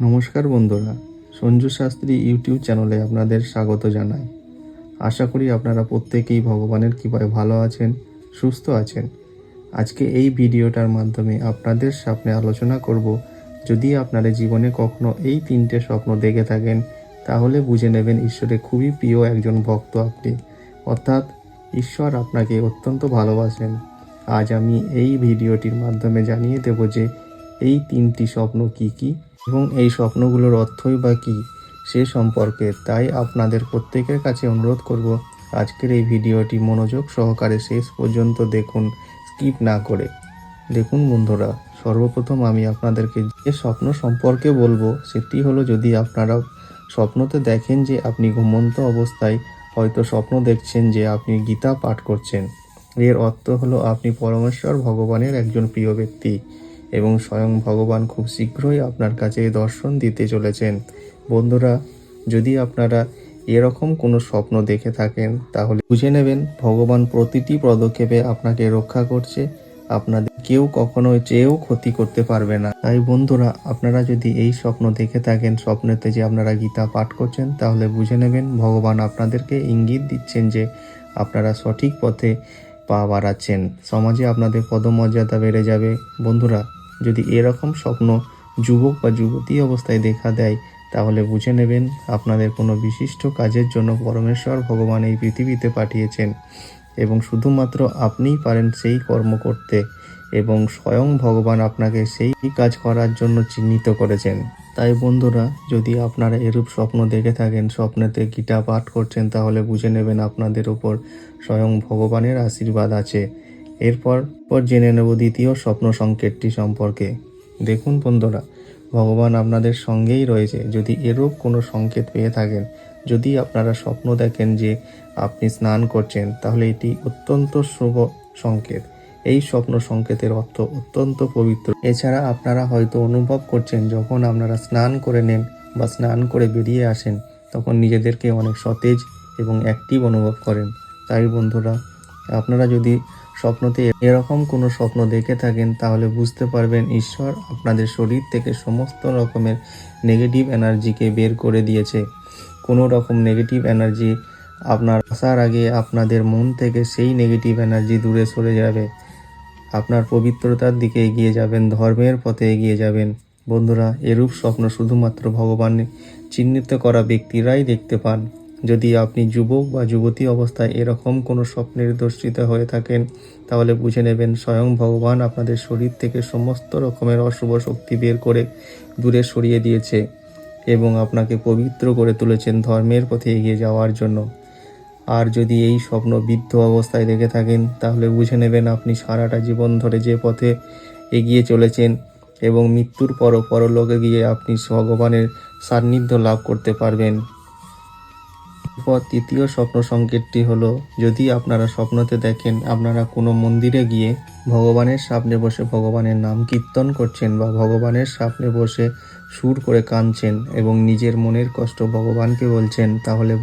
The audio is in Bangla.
নমস্কার বন্ধুরা, সঞ্জু শাস্ত্রী ইউটিউব চ্যানেলে আপনাদের স্বাগত জানাই। আশা করি আপনারা প্রত্যেকেই ভগবানের কৃপায় ভালো আছেন, সুস্থ আছেন। আজকে এই ভিডিওটার মাধ্যমে আপনাদের সামনে আলোচনা করব, যদি আপনারা জীবনে কখনো এই তিনটে স্বপ্ন দেখে থাকেন, তাহলে বুঝে নেবেন ঈশ্বরের খুবই প্রিয় একজন ভক্ত আপনি। অর্থাৎ ঈশ্বর আপনাকে অত্যন্ত ভালোবাসেন। আজ আমি এই ভিডিওটির মাধ্যমে জানিয়ে দেব যে এই তিনটি স্বপ্ন কি কি এবং এই স্বপ্নগুলোর অর্থই বা কী সে সম্পর্কে তাই আপনাদের প্রত্যেকের কাছে অনুরোধ করব আজকের এই ভিডিওটি মনোযোগ সহকারে শেষ পর্যন্ত দেখুন, স্কিপ না করে। দেখুন বন্ধুরা, সর্বপ্রথম আমি আপনাদেরকে যে স্বপ্ন সম্পর্কে বলব সেটি হলো যদি আপনারা স্বপ্নতে দেখেন যে আপনি ঘুমন্ত অবস্থায় হয়তো স্বপ্ন দেখছেন যে আপনি গীতা পাঠ করছেন। এর অর্থ হলো আপনি পরমেশ্বর ভগবানের একজন প্রিয় ব্যক্তি। এবং স্বয়ং ভগবান খুব শীঘ্রই আপনার কাছে দর্শন দিতে চলেছেন। বন্ধুরা, যদি আপনারা এরকম কোনো স্বপ্ন দেখে থাকেন, তাহলে বুঝে নেবেন ভগবান প্রতিটি পদক্ষেপে আপনাকে রক্ষা করছে। আপনাদের কেউ কখনো চেয়েও ক্ষতি করতে পারবে না। তাই বন্ধুরা, আপনারা যদি এই স্বপ্ন দেখে থাকেন, স্বপ্নেতে যে আপনারা গীতা পাঠ করছেন, তাহলে বুঝে নেবেন ভগবান আপনাদেরকে ইঙ্গিত দিচ্ছেন যে আপনারা সঠিক পথে পা বাড়াচ্ছেন। সমাজে আপনাদের পদমর্যাদা বেড়ে যাবে। বন্ধুরা যদি এরকম স্বপ্ন যুবক বা যুবতী অবস্থায় দেখা দেয়, তাহলে বুঝে নেবেন আপনাদের কোনো বিশিষ্ট কাজের জন্য পরমেশ্বর ভগবান এই পৃথিবীতে পাঠিয়েছেন এবং শুধুমাত্র আপনিই পারেন সেই কর্ম করতে এবং স্বয়ং ভগবান আপনাকে সেই কাজ করার জন্য চিহ্নিত করেছেন। তাই বন্ধুরা, যদি আপনারা এরূপ স্বপ্ন দেখে থাকেন, স্বপ্নেতে গীতা পাঠ করছেন, তাহলে বুঝে নেবেন আপনাদের উপর স্বয়ং ভগবানের আশীর্বাদ আছে। এরপর পর জেনে নেব দ্বিতীয় স্বপ্ন সংকেতটি সম্পর্কে। দেখুন বন্ধুরা, ভগবান আপনাদের সঙ্গেই রয়েছে। যদি এরূপ কোনো সংকেত পেয়ে থাকেন, যদি আপনারা স্বপ্ন দেখেন যে আপনি স্নান করছেন, তাহলে এটি অত্যন্ত শুভ সংকেত। এই স্বপ্ন সংকেতের অর্থ অত্যন্ত পবিত্র। এছাড়া আপনারা হয়তো অনুভব করছেন, যখন আপনারা স্নান করে নেন বা স্নান করে বেরিয়ে আসেন, তখন নিজেদেরকে অনেক সতেজ এবং অ্যাক্টিভ অনুভব করেন। তাই বন্ধুরা, আপনারা যদি স্বপ্নতে এরকম কোনো স্বপ্ন দেখে থাকেন, তাহলে বুঝতে পারবেন ঈশ্বর আপনাদের শরীর থেকে সমস্ত রকমের নেগেটিভ এনার্জিকে বের করে দিয়েছে। কোনো রকম নেগেটিভ এনার্জি আপনার আসার আগে আপনাদের মন থেকে সেই নেগেটিভ এনার্জি দূরে সরে যাবে। আপনার পবিত্রতার দিকে এগিয়ে যাবেন, ধর্মের পথে এগিয়ে যাবেন। বন্ধুরা, এরূপ স্বপ্ন শুধুমাত্র ভগবান চিহ্নিত করা ব্যক্তিরাই দেখতে পান। যদি আপনি যুবক বা যুবতী অবস্থায় এরকম কোনো স্বপ্নের দর্শিত হয়ে থাকেন, তাহলে বুঝে নেবেন স্বয়ং ভগবান আপনাদের শরীর থেকে সমস্ত রকমের অশুভ শক্তি বের করে দূরে সরিয়ে দিয়েছে এবং আপনাকে পবিত্র করে তুলেছেন ধর্মের পথে এগিয়ে যাওয়ার জন্য। আর যদি এই স্বপ্ন বৃদ্ধ অবস্থায় দেখে থাকেন, তাহলে বুঝে নেবেন আপনি সারাটা জীবন ধরে যে পথে এগিয়ে চলেছেন এবং মৃত্যুর পরও পরলোকে গিয়ে আপনি ভগবানের সান্নিধ্য লাভ করতে পারবেন। এরপর তৃতীয় স্বপ্ন সংকেতটি হল, যদি আপনারা স্বপ্নতে দেখেন আপনারা কোনো মন্দিরে গিয়ে ভগবানের সামনে বসে ভগবানের নাম কীর্তন করছেন বা ভগবানের সামনে বসে সুর করে কাঁদছেন এবং নিজের মনের কষ্ট ভগবানকে বলছেন, তাহলে